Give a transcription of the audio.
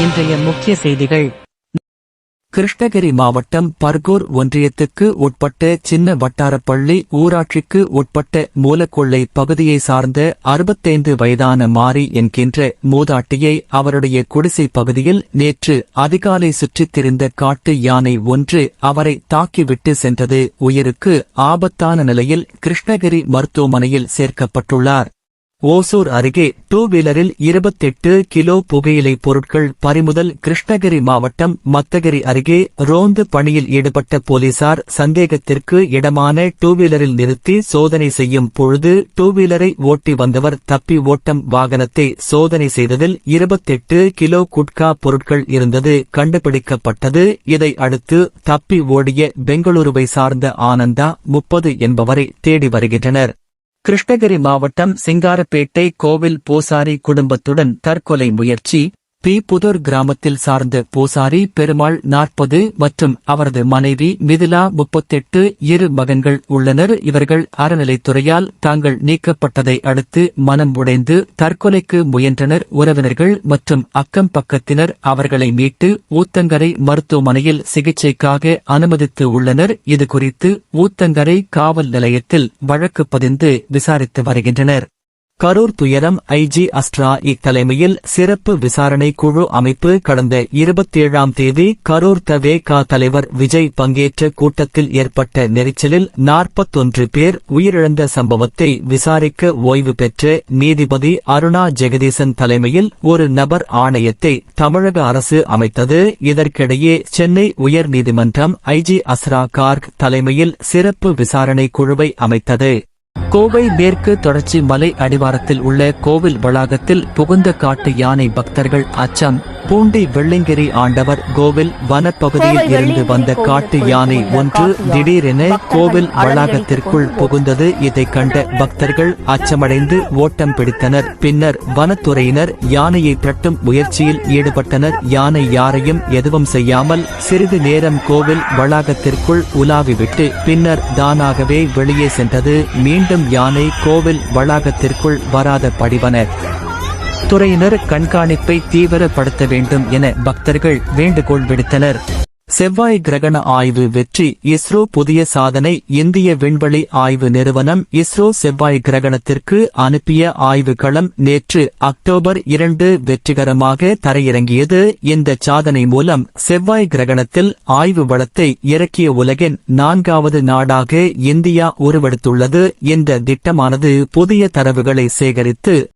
இன்றைய முக்கிய செய்திகள். கிருஷ்ணகிரி மாவட்டம் பர்கூர் ஒன்றியத்துக்கு உட்பட்ட சின்ன வட்டாரப்பள்ளி ஊராட்சிக்கு உட்பட்ட மூலக்கொள்ளை பகுதியை சார்ந்த அறுபத்தைந்து வயதான மாரி என்கின்ற மூதாட்டியை அவருடைய குடிசை பகுதியில் நேற்று அதிகாலை சுற்றித் திரிந்த காட்டு யானை ஒன்று அவரை தாக்கிவிட்டு சென்றது. உயிருக்கு ஆபத்தான நிலையில் கிருஷ்ணகிரி மருத்துவமனையில் சேர்க்கப்பட்டுள்ளார். ஓசூர் அருகே டூ வீலரில் இருபத்தெட்டு கிலோ புகையிலை பொருட்கள் பறிமுதல் கிருஷ்ணகிரி மாவட்டம் மத்தகிரி அருகே ரோந்து பணியில் ஈடுபட்ட போலீசார் சந்தேகத்திற்கு இடமான டூ வீலரில் நிறுத்தி சோதனை செய்யும் பொழுது டூ வீலரை ஓட்டி வந்தவர் தப்பி ஓட்டம் வாகனத்தை சோதனை செய்ததில் இருபத்தெட்டு கிலோ குட்கா பொருட்கள் இருந்தது கண்டுபிடிக்கப்பட்டது. இதை அடுத்து தப்பி ஓடிய பெங்களூருவை சார்ந்த ஆனந்தா முப்பது என்பவரை தேடி வருகின்றனர். கிருஷ்ணகிரி மாவட்டம் சிங்காரப்பேட்டை கோவில் பூசாரி குடும்பத்துடன் தற்கொலை முயற்சி பி புதூர் கிராமத்தில் சார்ந்த பூசாரி பெருமாள் நாற்பது மற்றும் அவரது மனைவி மிதிலா முப்பத்தெட்டு இரு மகன்கள் உள்ளனர். இவர்கள் அறநிலைத்துறையால் தாங்கள் நீக்கப்பட்டதை அடுத்து மனம் உடைந்து தற்கொலைக்கு முயன்றனர். உறவினர்கள் மற்றும் அக்கம் பக்கத்தினர் அவர்களை மீட்டு ஊத்தங்கரை மருத்துவமனையில் சிகிச்சைக்காக அனுமதித்து உள்ளனர். இதுகுறித்து ஊத்தங்கரை காவல் நிலையத்தில் வழக்கு பதிந்து விசாரித்து வருகின்றனர். கரூர் துயரம் ஐஜி அஸ்ட்ரா தலைமையில் சிறப்பு விசாரணை குழு அமைப்பு கடந்த இருபத்தேழாம் தேதி கரூர் தவேகா தலைவர் விஜய் பங்கேற்ற கூட்டத்தில் ஏற்பட்ட நெரிச்சலில் நாற்பத்தொன்று பேர் உயிரிழந்த சம்பவத்தை விசாரிக்க ஓய்வு பெற்ற நீதிபதி அருணா ஜெகதீசன் தலைமையில் ஒரு நபர் ஆணையத்தை தமிழக அரசு அமைத்தது. இதற்கிடையே சென்னை உயர்நீதிமன்றம் ஐஜி அஸ்ரா கார்க் தலைமையில் சிறப்பு விசாரணை குழுவை அமைத்தது. கோவை மேற்கு தொடர்ச்சி மலை அடிவாரத்தில் உள்ள கோவில் வளாகத்தில் புகுந்த காட்டு யானை பக்தர்கள் அச்சம். பூண்டி வெள்ளிங்கிரி ஆண்டவர் கோவில் வனப்பகுதியில் இருந்து வந்த காட்டு யானை ஒன்று திடீரென கோவில் வளாகத்திற்குள் புகுந்தது. இதை கண்ட பக்தர்கள் அச்சமடைந்து ஓட்டம் பிடித்தனர். பின்னர் வனத்துறையினர் யானையை பிரட்டும் முயற்சியில் ஈடுபட்டனர். யானை யாரையும் எதுவும் செய்யாமல் சிறிது நேரம் கோவில் வளாகத்திற்குள் உலாவிவிட்டு பின்னர் தானாகவே வெளியே சென்றது. மீண்டும் யானை கோவில் வளாகத்திற்குள் வராத படிவனர். துறையினர் கண்காணிப்பை தீவிரப்படுத்த வேண்டும் என பக்தர்கள் வேண்டுகோள் விடுத்தனர். செவ்வாய் கிரகண ஆய்வு வெற்றி இஸ்ரோ புதிய சாதனை இந்திய விண்வெளி ஆய்வு நிறுவனம் இஸ்ரோ செவ்வாய் கிரகணத்திற்கு அனுப்பிய ஆய்வுகளம் நேற்று அக்டோபர் இரண்டு வெற்றிகரமாக தரையிறங்கியது. இந்த சாதனை மூலம் செவ்வாய் கிரகணத்தில் ஆய்வு வளத்தை இறக்கிய உலகின் நான்காவது நாடாக இந்தியா உருவெடுத்துள்ளது. இந்த திட்டமானது புதிய தரவுகளை சேகரித்து